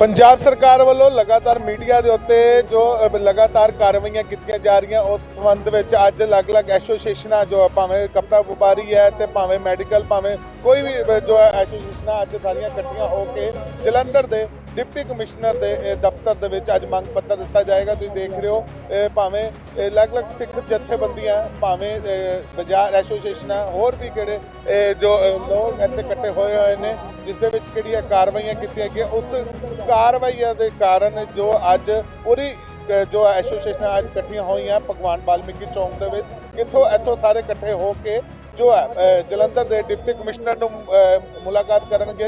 ਪੰਜਾਬ ਸਰਕਾਰ ਵੱਲੋਂ ਲਗਾਤਾਰ ਮੀਡੀਆ ਦੇ ਉੱਤੇ ਜੋ ਲਗਾਤਾਰ ਕਾਰਵਾਈਆਂ ਕੀਤੀਆਂ ਜਾ ਰਹੀਆਂ, ਉਸ ਸੰਬੰਧ ਵਿੱਚ ਅੱਜ ਅਲੱਗ-ਅਲੱਗ ਐਸੋਸੀਏਸ਼ਨਾਂ ਜੋ ਭਾਵੇਂ ਕੱਪੜਾ ਵਪਾਰੀ ਹੈ ਤੇ ਭਾਵੇਂ ਮੈਡੀਕਲ, ਭਾਵੇਂ ਕੋਈ ਵੀ ਜੋ ਐਸੋਸੀਏਸ਼ਨਾਂ ਅੱਜ ਸਾਰੀਆਂ ਇਕੱਠੀਆਂ ਹੋ ਕੇ ਜਲੰਧਰ ਦੇ ਡਿਪਟੀ ਕਮਿਸ਼ਨਰ ਦੇ ਦਫ਼ਤਰ ਦੇ ਵਿੱਚ ਅੱਜ ਮੰਗ ਪੱਤਰ ਦਿੱਤਾ ਜਾਏਗਾ। ਤੁਸੀਂ ਦੇਖ ਰਹੇ ਹੋ ਭਾਵੇਂ ਅਲੱਗ-ਅਲੱਗ ਸਿੱਖ ਜਥੇਬੰਦੀਆਂ, ਭਾਵੇਂ ਬਾਜ਼ਾਰ ਐਸੋਸੀਏਸ਼ਨਾਂ ਹੋਰ ਵੀ ਕਿਹੜੇ ਜੋ ਲੋਕ ਇੱਥੇ ਇਕੱਠੇ ਹੋਏ ਹੋਏ ਨੇ, ਜਿਸ ਦੇ ਵਿੱਚ ਕਿਹੜੀਆਂ ਕਾਰਵਾਈਆਂ ਕੀਤੀਆਂ ਗਈਆਂ, ਉਸ ਕਾਰਵਾਈਆਂ ਦੇ ਕਾਰਨ ਜੋ ਅੱਜ ਪੂਰੀ ਜੋ ਐਸੋਸੀਏਸ਼ਨਾਂ ਅੱਜ ਇਕੱਠੀਆਂ ਹੋਈਆਂ, ਭਗਵਾਨ ਵਾਲਮੀਕੀ ਚੌਂਕ ਦੇ ਵਿੱਚ ਇੱਥੋਂ ਇੱਥੋਂ ਸਾਰੇ ਇਕੱਠੇ ਹੋ ਕੇ ਜੋ ਹੈ ਜਲੰਧਰ ਦੇ ਡਿਪਟੀ ਕਮਿਸ਼ਨਰ ਨੂੰ ਮੁਲਾਕਾਤ ਕਰਨਗੇ।